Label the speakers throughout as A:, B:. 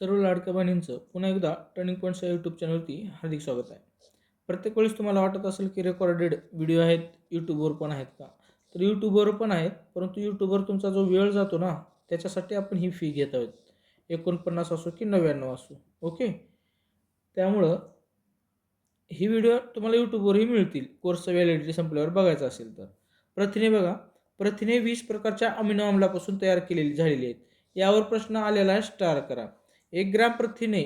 A: सर्व लाडक्या बहिणींचं पुन्हा एकदा टर्निंग पॉईंटच्या यूट्यूब चॅनलवरती हार्दिक स्वागत आहे. प्रत्येक वेळेस तुम्हाला वाटत असेल की रेकॉर्डेड व्हिडिओ आहेत यूट्यूबवर पण आहेत का? तर यूट्यूबवर पण आहेत परंतु यूट्यूबवर तुमचा जो वेळ जातो ना त्याच्यासाठी आपण ही फी घेत आहोत. एकोणपन्नास असो की नव्याण्णव असो ओके त्यामुळं ही व्हिडिओ तुम्हाला यूट्यूबवरही मिळतील. कोर्सचं व्हॅलिडिटी संपल्यावर बघायचं असेल तर. प्रथिने बघा. प्रथिने वीस प्रकारच्या अमिनो आम्लापासून तयार केलेली झालेली आहेत. यावर प्रश्न आलेला आहे स्टार करा. एक ग्रॅम प्रथिने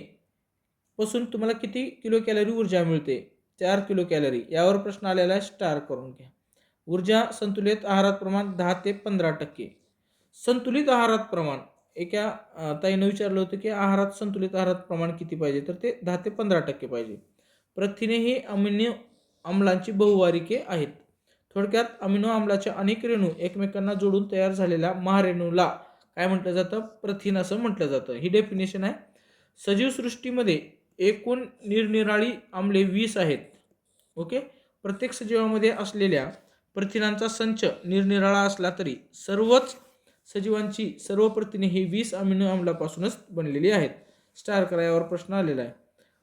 A: पासून तुम्हाला किती किलो कॅलरी ऊर्जा मिळते? चार किलो कॅलरी. यावर प्रश्न आलेला आहे स्टार करून घ्या. ऊर्जा संतुलित आहारात प्रमाण दहा ते पंधरा टक्के. संतुलित आहारात प्रमाण एका ताईनं विचारलं होतं की आहारात संतुलित आहारात प्रमाण किती पाहिजे? तर ते दहा ते पंधरा टक्के पाहिजे. प्रथिने ही अमिनो आम्लांची बहुवारिके आहेत. थोडक्यात अमिनो आम्लाच्या अनेक रेणू एकमेकांना जोडून तयार झालेल्या महारेणूला काय म्हटलं जातं? प्रथिन असं म्हटलं जातं. ही डेफिनेशन आहे. सजीव सृष्टीमध्ये एकूण निरनिराळी आम्ले वीस आहेत. ओके? प्रत्येक सजीवामध्ये असलेल्या प्रथिनांचा संच निरनिराळा असला तरी सर्वच सजीवांची सर्व प्रथिने ही वीस अमिनो आम्लापासूनच बनलेली आहेत. स्टार करायावर प्रश्न आलेला आहे.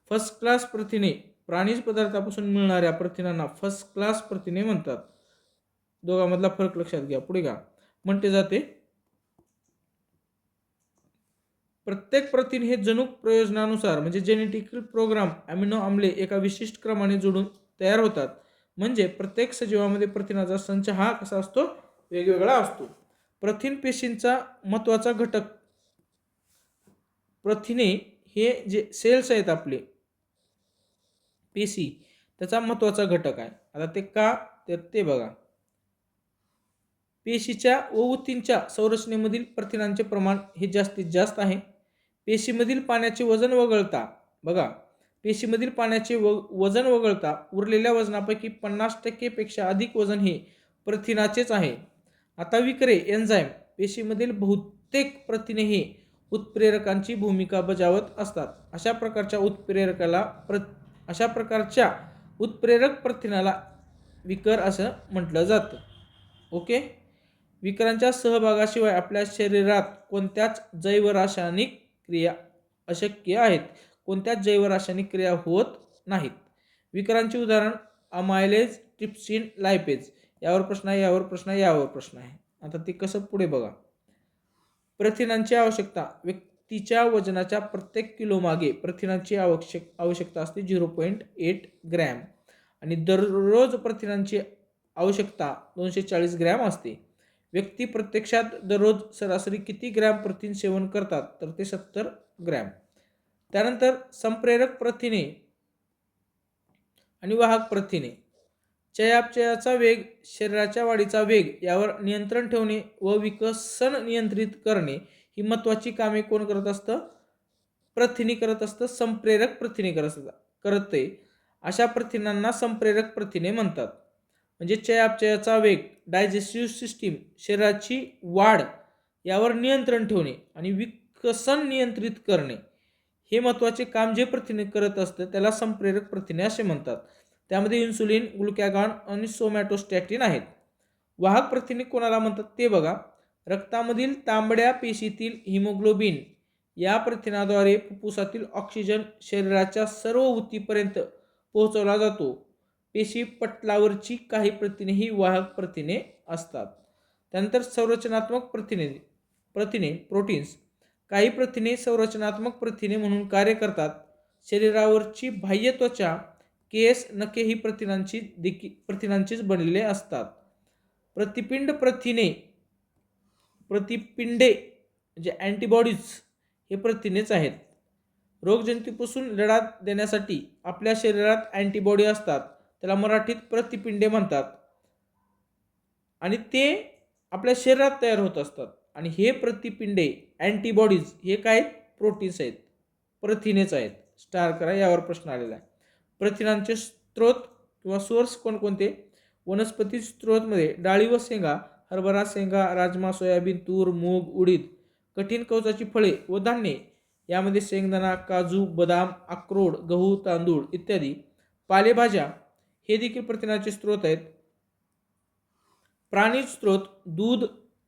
A: फर्स्ट क्लास प्रथिने प्राणीज पदार्थापासून मिळणाऱ्या प्रथिनांना फर्स्ट क्लास प्रथिने म्हणतात. दोघांमधला फरक लक्षात घ्या. पुढे का म्हणते जाते प्रत्येक प्रथिन हे जनुक प्रयोजनानुसार म्हणजे जेनेटिकल प्रोग्राम अमिनो आम्ले एका विशिष्ट क्रमाने जोडून तयार होतात. म्हणजे प्रत्येक सजीवामध्ये प्रथिनाचा संच हा कसा असतो? वेगवेगळा असतो. प्रथिन पेशींचा महत्त्वाचा घटक प्रथिने हे जे सेल्स आहेत आपले पेशी त्याचा महत्त्वाचा घटक आहे. आता ते का? तर ते बघा. पेशीच्या व ऊतींच्या संरचनेमधील प्रथिनांचे प्रमाण हे जास्तीत जास्त आहे. पेशीमधील पाण्याचे वजन वगळता. बघा पेशीमधील पाण्याचे व वजन वगळता उरलेल्या वजनापैकी पन्नास टक्केपेक्षा अधिक वजन हे प्रथिनाचेच आहे. आता विक्रे एन्झाईम पेशीमधील बहुतेक प्रथिने हे उत्प्रेरकांची भूमिका बजावत असतात. अशा प्रकारच्या उत्प्रेरकाला प्र अशा प्रकारच्या उत्प्रेरक प्रथिनाला विकर असं म्हटलं जातं. ओके? विकरांच्या सहभागाशिवाय आपल्या शरीरात कोणत्याच जैवरासायनिक क्रिया अशक्य आहेत. कोणत्याच जैवरासायनिक क्रिया होत नाहीत. विकरांची उदाहरण अमायलेज ट्रिप्सिन लायपेज यावर प्रश्न आहे यावर प्रश्न आहे यावर प्रश्न आहे. आता ते कसं पुढे बघा. प्रथिनांची आवश्यकता. व्यक्तीच्या वजनाच्या प्रत्येक किलोमागे प्रथिनांची आवश्यक आवश्यकता असते झिरो पॉईंट एट ग्रॅम. आणि दररोज प्रथिनांची आवश्यकता दोनशे चाळीस ग्रॅम असते. व्यक्ती प्रत्यक्षात दररोज सरासरी किती ग्रॅम प्रथिन सेवन करतात? तर ते सत्तर ग्रॅम. त्यानंतर संप्रेरक प्रथिने आणि वाहक प्रथिने. चयापचयाचा वेग शरीराच्या वाढीचा वेग यावर नियंत्रण ठेवणे व विकसन नियंत्रित करणे ही महत्त्वाची कामे कोण करत असतं? प्रथिने करत असतं संप्रेरक प्रथिने करत असतात करते. अशा प्रथिनांना संप्रेरक प्रथिने म्हणतात. म्हणजे चयापचयाचा वेग डायजेस्टिव्ह सिस्टीम शरीराची वाढ यावर नियंत्रण ठेवणे आणि विकसन नियंत्रित करणे हे महत्त्वाचे काम जे प्रथिने करत असतं त्याला संप्रेरक प्रथिने असे म्हणतात. त्यामध्ये इन्सुलिन ग्लुकॅगॉन आणि सोमॅटोस्टॅटिन आहेत. वाहक प्रथिने कोणाला म्हणतात ते बघा. रक्तामधील तांबड्या पेशीतील हिमोग्लोबिन या प्रथिनाद्वारे फुफ्फुसातील ऑक्सिजन शरीराच्या सर्व ऊतीपर्यंत पोहोचवला जातो. पेशी पटलावरची काही प्रथिने ही वाहक प्रथिने असतात. त्यानंतर संरचनात्मक प्रथिने प्रथिने प्रोटीन्स. काही प्रथिने संरचनात्मक प्रथिने म्हणून कार्य करतात. शरीरावरची बाह्य त्वचा केस नखे ही प्रथिनांची देखील प्रथिनांचीच बनलेले असतात. प्रतिपिंड प्रथिने प्रतिपिंडे म्हणजे अँटीबॉडीज हे प्रथिनेच आहेत. रोगजंतूपासून लढा देण्यासाठी आपल्या शरीरात अँटीबॉडी असतात. त्याला मराठीत प्रतिपिंडे म्हणतात. आणि ते आपल्या शरीरात तयार होत असतात. आणि हे प्रतिपिंडे अँटीबॉडीज हे काय प्रोटीन्स आहेत. प्रथिनेच आहेत. स्टार करा यावर प्रश्न आलेला आहे. प्रथिनांचे स्त्रोत किंवा सोर्स कोणकोणते? वनस्पती स्त्रोतमध्ये डाळी व शेंगा हरभरा शेंगा राजमा सोयाबीन तूर मूग उडीद कठीण कवचाची फळे व धान्ये. यामध्ये शेंगदाणा काजू बदाम अक्रोड गहू तांदूळ इत्यादी पालेभाज्या हे देखील प्रथिनाचे स्रोत आहेत. प्राणी स्रोत दूध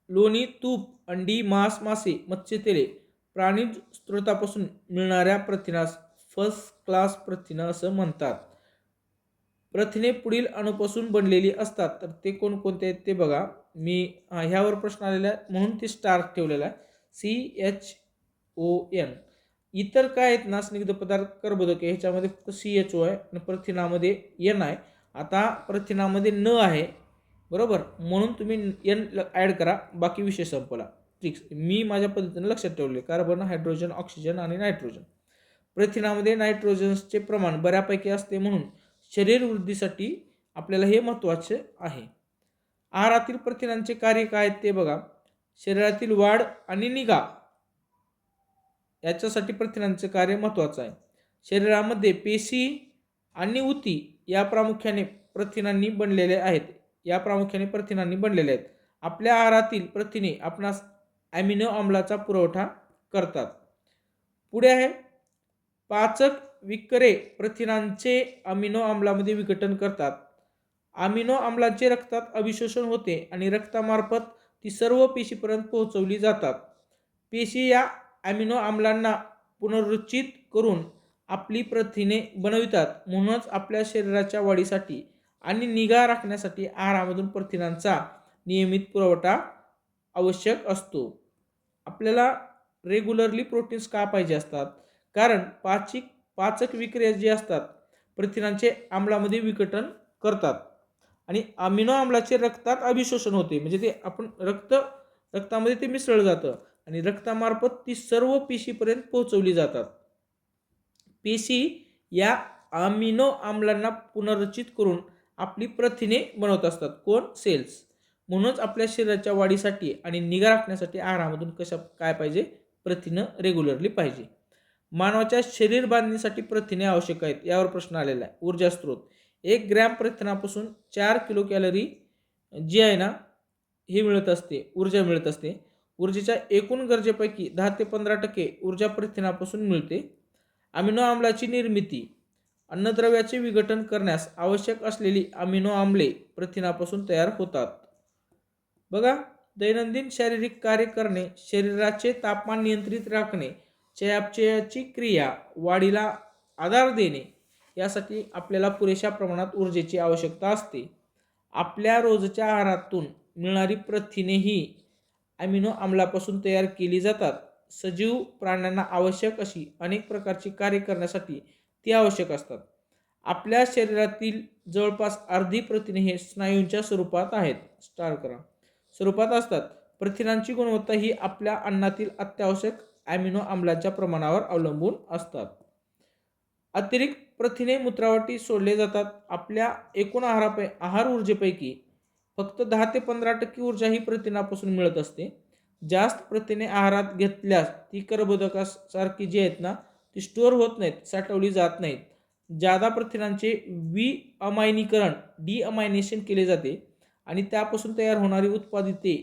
A: लोणी तूप अंडी मांस मासे मत्स्यतेले प्राणीज स्रोतापासून मिळणाऱ्या प्रथिनास फर्स्ट क्लास प्रथिनं असं म्हणतात. प्रथिने पुढील अणूपासून बनलेली असतात. तर ते कोणकोणते आहेत ते बघा. मी ह्यावर प्रश्न आलेला आहे. म्हणून ते स्टार ठेवलेला आहे. सी एच ओ एन इतर काय आहेत? ना स्निग्ध पदार्थ कर्बोदके ह्याच्यामध्ये फक्त सी एच ओ आहे आणि प्रथिनामध्ये एन आहे. आता प्रथिनामध्ये न आहे बरोबर? म्हणून तुम्ही एन ॲड करा बाकी विषय संपला ठीक मी माझ्या पद्धतीने लक्षात ठेवले. कार्बन हायड्रोजन ऑक्सिजन आणि नायट्रोजन प्रथिनामध्ये नायट्रोजन्सचे प्रमाण बऱ्यापैकी असते म्हणून शरीर वृद्धीसाठी आपल्याला हे महत्त्वाचे आहे. आहारातील प्रथिनांचे कार्य काय आहेत ते बघा. शरीरातील वाढ आणि निगा. याच्यासाठी प्रथिनांचे कार्य महत्त्वाचं आहे. शरीरामध्ये पेशी आणि उती या प्रामुख्याने प्रथिनांनी बनलेले आहेत. या प्रामुख्याने प्रथिनांनी बनलेले आहेत. आपल्या आहारातील प्रथिने आपणास ॲमिनो आम्लाचा पुरवठा करतात. पुढे आहे पाचक विकरे प्रथिनांचे अमिनो आम्लामध्ये विघटन करतात. अमिनो आम्लाचे रक्तात अभिशोषण होते आणि रक्तामार्फत ती सर्व पेशीपर्यंत पोहोचवली जातात. पेशी या ॲमिनो आम्लांना पुनरुच्चित करून आपली प्रथिने बनवितात. म्हणूनच आपल्या शरीराच्या वाढीसाठी आणि निगा राखण्यासाठी आहारामधून प्रथिनांचा नियमित पुरवठा आवश्यक असतो. आपल्याला रेग्युलरली प्रोटीन्स का पाहिजे असतात? कारण पाचिक पाचक विक्रिया जी असतात प्रथिनांचे आम्लामध्ये विघटन करतात. आणि अमिनो आम्लाचे रक्तात अभिशोषण होते. म्हणजे ते आपण रक्त रक्तामध्ये ते मिसळलं जातं. आणि रक्तामार्फत ती सर्व पेशीपर्यंत पोहोचवली जातात. पेशी या अमिनो आम्लांना पुनर्रचित करून आपली प्रथिने बनवत असतात. कोण? सेल्स. म्हणूनच आपल्या शरीराच्या वाढीसाठी आणि निगा राखण्यासाठी आहारामधून कशा काय पाहिजे? प्रथिनं रेग्युलरली पाहिजे. मानवाच्या शरीर बांधणीसाठी प्रथिने आवश्यक आहेत यावर प्रश्न आलेला आहे. ऊर्जा स्रोत. एक ग्रॅम प्रथिनापासून चार किलो कॅलरी जी आहे ना हे मिळत असते ऊर्जा मिळत असते. ऊर्जेच्या एकूण गरजेपैकी दहा ते पंधरा टक्के ऊर्जा प्रथिनापासून मिळते. अमिनो आम्लाची निर्मिती अन्नद्रव्याचे विघटन करण्यास आवश्यक असलेली अमिनो आम्ले प्रथिनापासून तयार होतात. बघा दैनंदिन शारीरिक कार्य करणे शरीराचे तापमान नियंत्रित राखणे चयापचयाची क्रिया वाढीला आधार देणे यासाठी आपल्याला पुरेशा प्रमाणात ऊर्जेची आवश्यकता असते. आपल्या रोजच्या आहारातून मिळणारी प्रथिने ही ॲमिनो आम्लापासून तयार केली जातात. सजीव प्राण्यांना आवश्यक अशी अनेक प्रकारची कार्य करण्यासाठी ती आवश्यक असतात. आपल्या शरीरातील जवळपास अर्धी प्रथिने हे स्नायूंच्या स्वरूपात आहेत. स्टार करा. स्वरूपात असतात. प्रथिनांची गुणवत्ता ही आपल्या अन्नातील अत्यावश्यक ॲमिनो आम्लाच्या प्रमाणावर अवलंबून असतात. अतिरिक्त प्रथिने मूत्रावाटी सोडले जातात. आपल्या एकूण आहारापै आहार ऊर्जेपैकी फक्त दहा ते पंधरा टक्के ऊर्जा ही प्रथिनापासून मिळत असते. जास्त प्रथिने आहारात घेतल्यास ती कर्बोदकासारखी जी आहेत ना ती स्टोअर होत नाहीत साठवली जात नाहीत. जादा प्रथिनांचे वि अमायनीकरण डी अमायनेशन केले जाते आणि त्यापासून तयार होणारी उत्पादिते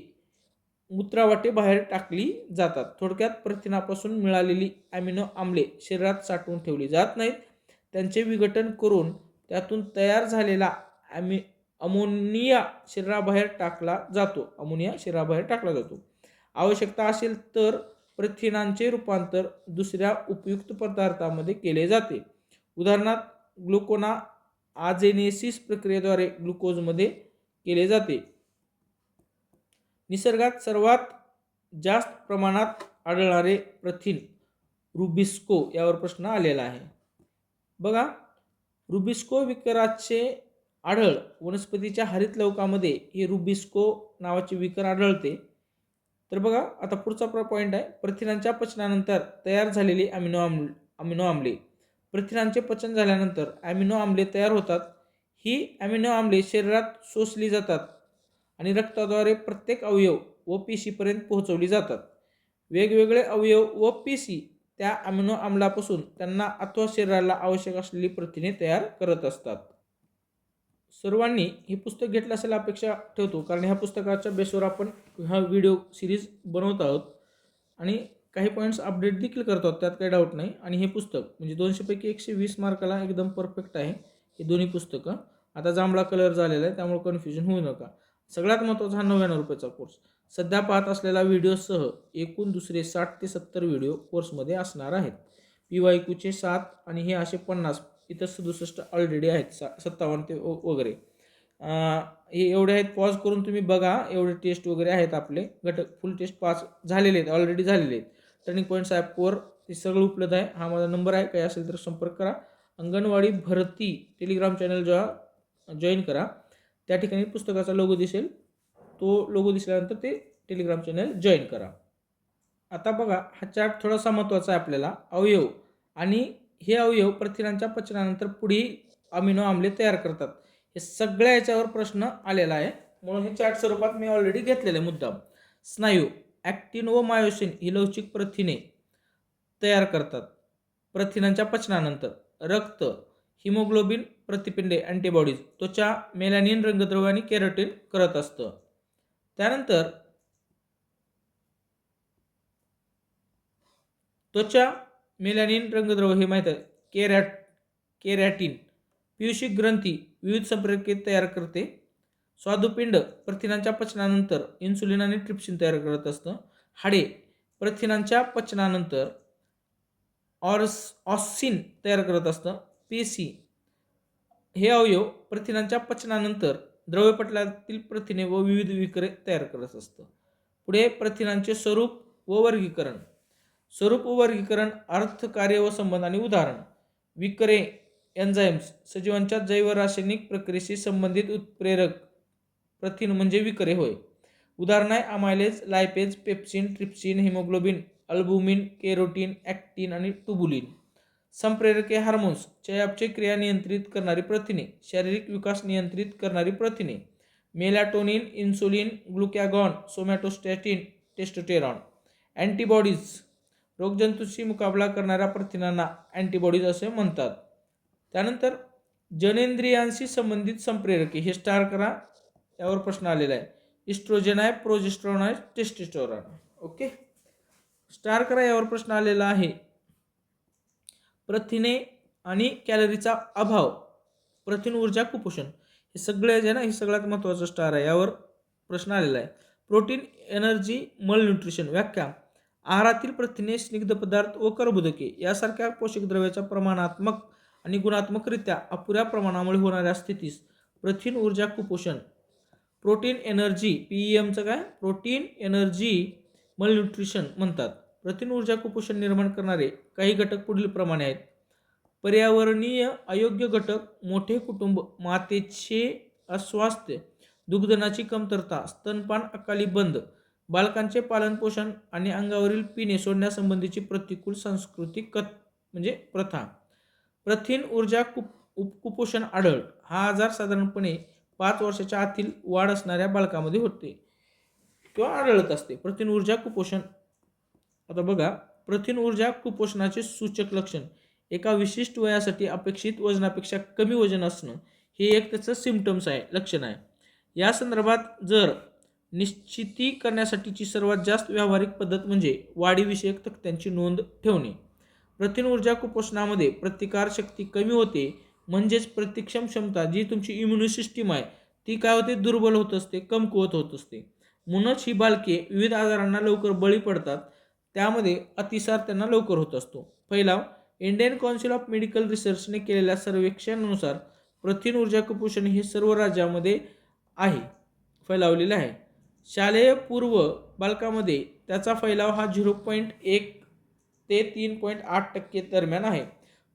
A: मूत्रावाटे बाहेर टाकली जातात. थोडक्यात प्रथिनापासून मिळालेली ॲमिनो आम्ले शरीरात साठवून ठेवली जात नाहीत. त्यांचे विघटन करून त्यातून तयार झालेला ॲमि अमोनिया शरीराबाहेर टाकला जातो. अमोनिया शरीराबाहेर टाकला जातो. आवश्यकता असेल तर प्रथिनांचे रूपांतर दुसऱ्या उपयुक्त पदार्थामध्ये केले जाते. उदाहरणार्थ ग्लुकोना आजेनेसिस प्रक्रियेद्वारे ग्लुकोजमध्ये केले जाते. निसर्गात सर्वात जास्त प्रमाणात आढळणारे प्रथिन रुबिस्को यावर प्रश्न आलेला आहे. बघा रुबिस्को विकराचे आढळ वनस्पतीच्या हरित लवकामध्ये हे रुबिस्को नावाचे विकर आढळते. तर बघा आता पुढचा पॉईंट आहे. प्रथिनांच्या पचनानंतर तयार झालेली अमिनो आम अमिनो आम्ले. प्रथिनांचे पचन झाल्यानंतर ॲमिनो आम्ले तयार होतात. ही ॲमिनो आम्ले शरीरात शोषली जातात आणि रक्ताद्वारे प्रत्येक अवयव व पेशीपर्यंत पोहोचवली जातात. वेगवेगळे अवयव व पेशी त्या अमिनो आम्लापासून त्यांना अथवा शरीराला आवश्यक असलेली प्रथिने तयार करत असतात. सर्वांनी हे पुस्तक घेतलं असेल अपेक्षा ठेवतो कारण ह्या पुस्तकाच्या बेसवर आपण हा व्हिडिओ सिरीज बनवत आहोत. आणि काही पॉईंट्स अपडेट देखील करतो आहोत त्यात काही डाऊट नाही. आणि हे पुस्तक म्हणजे दोनशेपैकी एकशे वीस मार्काला एकदम परफेक्ट आहे हे दोन्ही पुस्तकं. आता जांभळा कलर झालेला आहे त्यामुळे कन्फ्युजन होऊ नका. सगळ्यात महत्त्वाचा हा नव्याण्णव रुपयाचा कोर्स सध्या पाहत असलेला व्हिडिओसह एकूण दुसरे साठ ते सत्तर व्हिडिओ कोर्समध्ये असणार आहेत. पी वाय क्यूचे सात आणि हे असे पन्नास इथं सदुसष्ट ऑलरेडी आहेत सा सत्तावन्न ते वगैरे. हे एवढे आहेत पॉज करून तुम्ही बघा एवढे टेस्ट वगैरे आहेत आपले. घटक फुल टेस्ट पाच झालेले आहेत ऑलरेडी झालेले आहेत. टर्निंग पॉईंट्स ॲपवर ते सगळं उपलब्ध आहे. हा माझा नंबर आहे काही असेल तर संपर्क करा. अंगणवाडी भरती टेलिग्राम चॅनल जेव्हा जॉईन करा. त्या ठिकाणी पुस्तकाचा लोगो दिसेल. तो लोगो दिसल्यानंतर ते टेलिग्राम चॅनल जॉईन करा. आता बघा हा चार्ट थोडासा महत्त्वाचा आहे आपल्याला. अवयव आणि हे अवयव प्रथिनांच्या पचनानंतर पुढील अमिनो आम्ले तयार करतात. हे सगळ्या याच्यावर प्रश्न आलेला आहे. म्हणून हे चार्ट स्वरूपात मी ऑलरेडी घेतलेले मुद्दा मुद्दाम. स्नायू ॲक्टिन व मायोसिन ही लवचिक प्रथिने तयार करतात. प्रथिनांच्या पचनानंतर रक्त हिमोग्लोबिन प्रतिपिंडे अँटीबॉडीज त्वचा मेलॅनिन रंगद्रव्य आणि केरोटीन करत असतं. त्यानंतर त्वचा मेलॅनिन रंगद्रव हे माहीत आहे. केरॅट केरॅटिन पियुषिक ग्रंथी विविध संप्रेरके तयार करते. स्वादुपिंड प्रथिनांच्या पचनानंतर इन्सुलिन आणि ट्रिप्सिन तयार करत असतं. हाडे प्रथिनांच्या पचनानंतर ऑर्स ऑसिन तयार करत असतं. पेशी हे अवयव प्रथिनांच्या पचनानंतर द्रव्यपटलातील प्रथिने व विविध विक्रे तयार करत असतं. पुढे प्रथिनांचे स्वरूप व वर्गीकरण. स्वरूप वर्गीकरण अर्थ कार्य व संबंध आणि उदाहरण. विक्रे एन्झाईम्स सजीवांच्या जैवरासायनिक प्रक्रियेशी संबंधित उत्प्रेरक प्रथिन म्हणजे विक्रे होय. उदाहरण आहे amylase lipase pepsin trypsin haemoglobin albumin keratin actin आणि टुबुलिन संप्रेरके हार्मोन्स चयापचे क्रिया नियंत्रित करणारी प्रथिने शारीरिक विकास नियंत्रित करणारी प्रथिने. Melatonin insulin glucagon somatostatin testosterone antibodies रोगजंतूशी मुकाबला करणाऱ्या प्रथिनांना अँटीबॉडीज असे म्हणतात. त्यानंतर जनेंद्रियांशी संबंधित संप्रेरके हे स्टार करा. यावर प्रश्न आलेला आहे. इस्ट्रोजन आहे प्रोजेस्ट्रॉन आहे टेस्टिस्टोरॉन ओके? स्टार करा यावर प्रश्न आलेला आहे. प्रथिने आणि कॅलरीचा अभाव प्रथिन ऊर्जा कुपोषण हे सगळे जे ना हे सगळ्यात महत्त्वाचं स्टार आहे. यावर प्रश्न आलेला आहे. प्रोटीन एनर्जी मल न्यूट्रिशन व्याख्या. आहारातील प्रथिने स्निग्ध पदार्थ व कर्बोदके यासारख्या पोषक द्रव्याच्या प्रमाणात्मक आणि गुणात्मकरित्या अपुऱ्या प्रमाणामुळे होणाऱ्या स्थितीस प्रथिन ऊर्जा कुपोषण. प्रोटीन एनर्जी पी एमचं काय? प्रोटीन एनर्जी मलन्यूट्रिशन म्हणतात. प्रथिन ऊर्जा कुपोषण निर्माण करणारे काही घटक पुढील प्रमाणे आहेत. पर्यावरणीय अयोग्य घटक मोठे कुटुंब मातेचे अस्वास्थ्य दुग्धनाची कमतरता स्तनपान अकाली बंद बालकांचे पालनपोषण आणि अंगावरील पिणे सोडण्यासंबंधीची प्रतिकूल सांस्कृतिक कथ म्हणजे प्रथा. प्रथिन ऊर्जा कुप उप कुपोषण आढळ हा आजार साधारणपणे पाच वर्षाच्या आतील वाढ असणाऱ्या बालकामध्ये होते. किंवा आढळत असते. प्रथिन ऊर्जा कुपोषण आता बघा प्रथिन ऊर्जा कुपोषणाचे सूचक लक्षण. एका विशिष्ट वयासाठी अपेक्षित वजनापेक्षा कमी वजन असणं हे एक त्याचं सिमटम्स आहे लक्षण आहे. या संदर्भात जर निश्चिती करण्यासाठीची सर्वात जास्त व्यावहारिक पद्धत म्हणजे वाढीविषयक तक्त्यांची नोंद ठेवणे. प्रथिन ऊर्जा कुपोषणामध्ये प्रतिकार शक्ती कमी होते म्हणजेच प्रतिक्षम क्षमता जी तुमची इम्युनी सिस्टीम आहे ती काय होते? दुर्बल होत असते कमकुवत होत असते. म्हणूनच ही बालके विविध आजारांना लवकर बळी पडतात त्यामध्ये अतिसार त्यांना लवकर होत असतो. फैलाव इंडियन काउन्सिल ऑफ मेडिकल रिसर्चने केलेल्या सर्वेक्षणानुसार प्रथिन ऊर्जा कुपोषण हे सर्व राज्यामध्ये आहे फैलावलेले आहे. शालेय पूर्व बालकामध्ये त्याचा फैलाव हा झिरो पॉईंट एक ते तीन पॉईंट आठ टक्के दरम्यान आहे.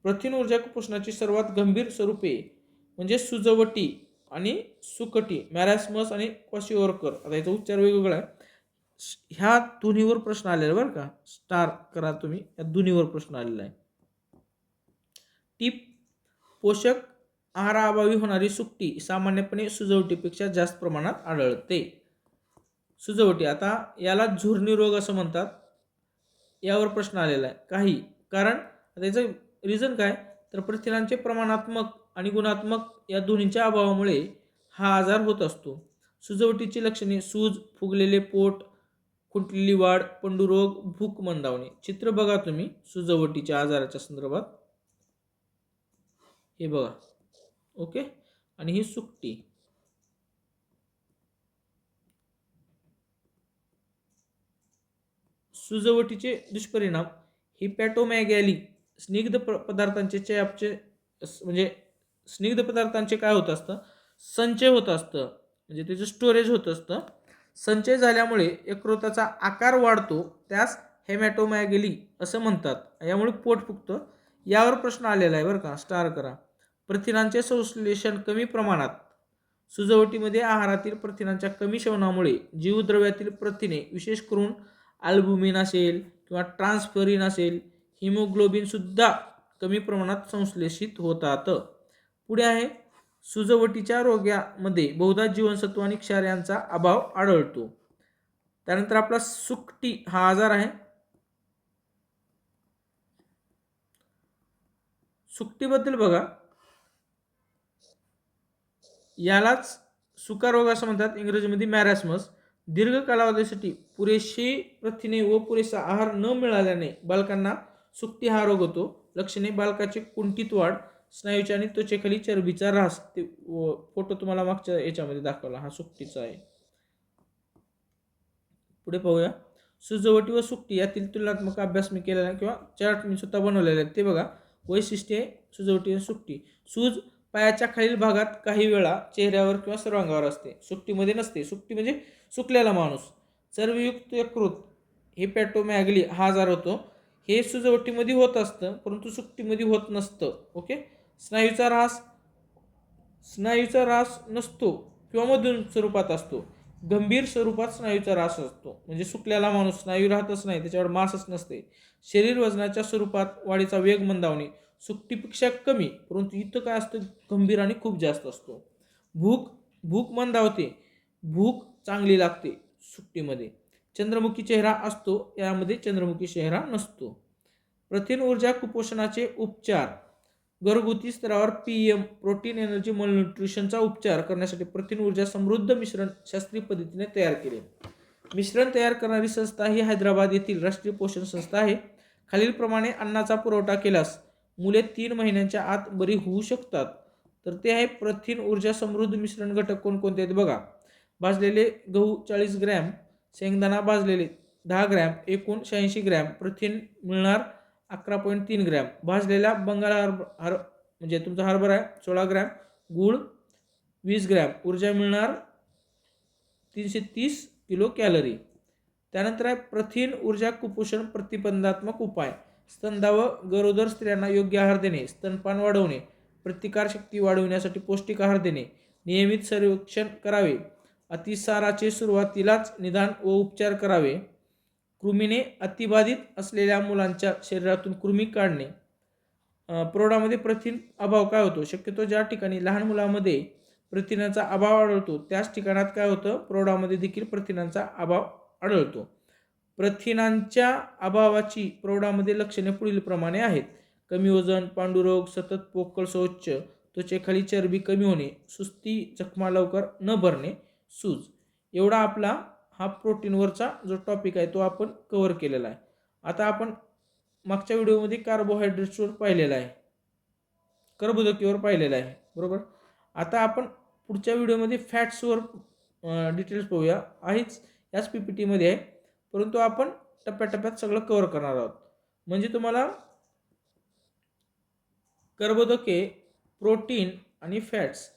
A: प्रथिन ऊर्जा कुपोषणाची सर्वात गंभीर स्वरूपे म्हणजे सुजवटी आणि सुकटी मॅरॅस्मस आणि क्वाशिओरकर. आता याचा उच्चार वेगवेगळा आहे. ह्या दोन्हीवर प्रश्न आलेला बरं का? स्टार करा तुम्ही. या दोन्हीवर प्रश्न आलेला आहे. टीप. पोषक आहाराअभावी होणारी सुकटी सामान्यपणे सुजवटीपेक्षा जास्त प्रमाणात आढळते. सुजवटी. आता याला झुरणी रोग असं म्हणतात. यावर प्रश्न आलेला आहे. काही. कारण त्याचं रिझन काय? तर प्रथिनांचे प्रमाणात्मक आणि गुणात्मक या दोन्हींच्या अभावामुळे हा आजार होत असतो. सुजवटीची लक्षणे सूज फुगलेले पोट खुंटलेली वाढ पंडुरोग भूक मंदावणे. चित्र बघा तुम्ही सुजवटीच्या आजाराच्या संदर्भात. हे बघा. ओके? आणि ही सुकटी. सुजवटीचे दुष्परिणाम हिपॅटोमॅगॅली स्निग्ध प पदार्थांचे चयापचे म्हणजे स्निग्ध पदार्थांचे काय होत असतं? संचय होत असतं. म्हणजे त्याचं स्टोरेज होत असतं. संचय झाल्यामुळे यकृताचा आकार वाढतो त्यास हेमॅटोमॅगेली असं म्हणतात. यामुळे पोट फुगतं. यावर प्रश्न आलेला आहे बरं का. स्टार करा. प्रथिनांचे संश्लेषण कमी प्रमाणात. सुजवटीमध्ये आहारातील प्रथिनांच्या कमी सेवनामुळे जीवद्रव्यातील प्रथिने विशेष करून अल्बुमिन असेल किंवा ट्रान्सफरिन असेल हिमोग्लोबिनसुद्धा कमी प्रमाणात संश्लेषित होतात. पुढे आहे सुजवटीच्या रोग्यामध्ये बहुधा जीवनसत्व आणि क्षार यांचा अभाव आढळतो. त्यानंतर आपला सुकटी हा आजार आहे. सुकटीबद्दल बघा. यालाच सुकारोग असं म्हणतात इंग्रजीमध्ये मॅरॅस्मस दीर्घ कालावधीसाठी पुरेशी प्रथिने व पुरेसा आहार न मिळाल्याने बालकांना सुकटी हा रोग होतो. लक्षणे बालकाचे कुंठित वाढ स्नायूच्या आणि त्वचेखाली चरबीचा ऱ्हास. ते व- फोटो तुम्हाला मागच्या याच्यामध्ये दाखवला हा सुकटीचा आहे. पुढे पाहूया. सुजवटी व सुकटी यातील तुलनात्मक अभ्यास मी केलेला आहे किंवा चार्ट मी स्वतः बनवलेले आहेत ते बघा. वैशिष्ट्ये सुजवटी आणि सुकटी सूज पायाच्या खालील भागात काही वेळा चेहऱ्यावर किंवा सर्वांगावर असते. सुट्टीमध्ये नसते. सुट्टी म्हणजे सुकलेला माणूस. चरबीयुक्त यकृत हेपॅटोमॅगली हा आजार होतो. हे सुजवटीमध्ये होत असतं परंतु सुट्टीमध्ये होत नसतं. ओके? स्नायूचा ऱ्हास स्नायूचा ऱ्हास नसतो किंवा मधून स्वरूपात असतो. गंभीर स्वरूपात स्नायूचा ऱ्हास असतो. म्हणजे सुकलेला माणूस स्नायू राहतच नाही त्याच्यावर मासच नसते. शरीर वजनाच्या स्वरूपात वाढीचा वेग मंदावणे. सुट्टीपेक्षा कमी परंतु इथं काय असतं गंभीर आणि खूप जास्त असतो. भूक भूक मंदावते भूक चांगली लागते सुट्टीमध्ये. चंद्रमुखी चेहरा असतो यामध्ये चंद्रमुखी चेहरा नसतो. प्रथिन ऊर्जा कुपोषणाचे उपचार. घरगुती स्तरावर पी एम प्रोटीन एनर्जी मलन्यूट्रिशनचा उपचार करण्यासाठी प्रथिन ऊर्जा समृद्ध मिश्रण शास्त्रीय पद्धतीने तयार केले. मिश्रण तयार करणारी संस्था ही हैदराबाद येथील राष्ट्रीय पोषण संस्था आहे. खालीलप्रमाणे अन्नाचा पुरवठा केल्यास मुले तीन महिन्यांच्या आत बरी होऊ शकतात. तर ते आहे प्रथिन ऊर्जा समृद्ध मिश्रण घटक कोणकोणते आहेत बघा. भाजलेले गहू चाळीस ग्रॅम शेंगदाणा भाजलेले दहा ग्रॅम एकूण शहाऐंशी ग्रॅम प्रथिन मिळणार अकरा पॉईंट तीन ग्रॅम. भाजलेला बंगाल हरभ हर म्हणजे तुमचा हरभरा आहे सोळा ग्रॅम. गूळ वीस ग्रॅम. ऊर्जा मिळणार तीनशे तीस किलो कॅलरी. त्यानंतर आहे प्रथिन ऊर्जा कुपोषण प्रतिबंधात्मक उपाय. स्तनदा व गरोदर स्त्रियांना योग्य आहार देणे स्तनपान वाढवणे प्रतिकारशक्ती वाढवण्यासाठी पौष्टिक आहार देणे नियमित सर्वेक्षण करावे अतिसाराचे सुरुवातीलाच निदान व उपचार करावे कृमीने अतिबाधित असलेल्या मुलांच्या शरीरातून कृमी काढणे. प्रौढामध्ये प्रथिन अभाव काय होतो? शक्यतो ज्या ठिकाणी लहान मुलामध्ये प्रथिनाचा अभाव आढळतो त्याच ठिकाणात काय होतं? प्रौढामध्ये देखील प्रथिनांचा अभाव आढळतो. प्रथिनांच्या अभावाची प्रौढामध्ये लक्षणे पुढील प्रमाणे आहेत. कमी वजन पांडुरोग सतत पोकळ शौच त्वचेखाली चरबी कमी होणे सुस्ती जखमा लवकर न भरणे सूज. एवढा आपला हा प्रोटीनवरचा जो टॉपिक आहे तो आपण कव्हर केलेला आहे. आता आपण मागच्या व्हिडिओमध्ये कार्बोहायड्रेट्सवर पाहिलेला आहे. कर्बोदकीवर पाहिलेला आहे. बरोबर? आता आपण पुढच्या व्हिडिओमध्ये फॅट्सवर डिटेल्स पाहूया. आहेच याच पी पी टीमध्ये आहे. परंतु आपण टप्प्याटप्प्यात सगळं कव्हर करणार आहोत. म्हणजे तुम्हाला कर्बोदके प्रोटीन आणि फॅट्स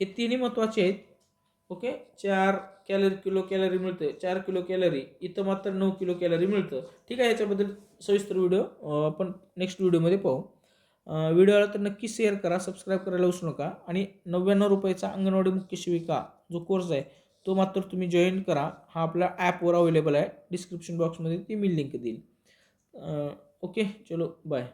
A: हे तिन्ही महत्त्वाचे आहेत. ओके चार कॅलरी किलो कॅलरी मिळतं. चार किलो कॅलरी इथं मात्र नऊ किलो कॅलरी मिळतं. ठीक आहे याच्याबद्दल सविस्तर व्हिडिओ आपण नेक्स्ट व्हिडिओमध्ये पाहू. व्हिडिओ आला तर नक्की शेअर करा सबस्क्राईब करायला विसरू नका. आणि नव्याण्णव रुपयाचा अंगणवाडी मुख्य शिविका जो कोर्स आहे तो मात्र तुम्ही जॉईन करा. हा आपल्या ॲपवर अवेलेबल आहे. डिस्क्रिप्शन बॉक्समध्ये ती मी लिंक देईल. ओके चलो बाय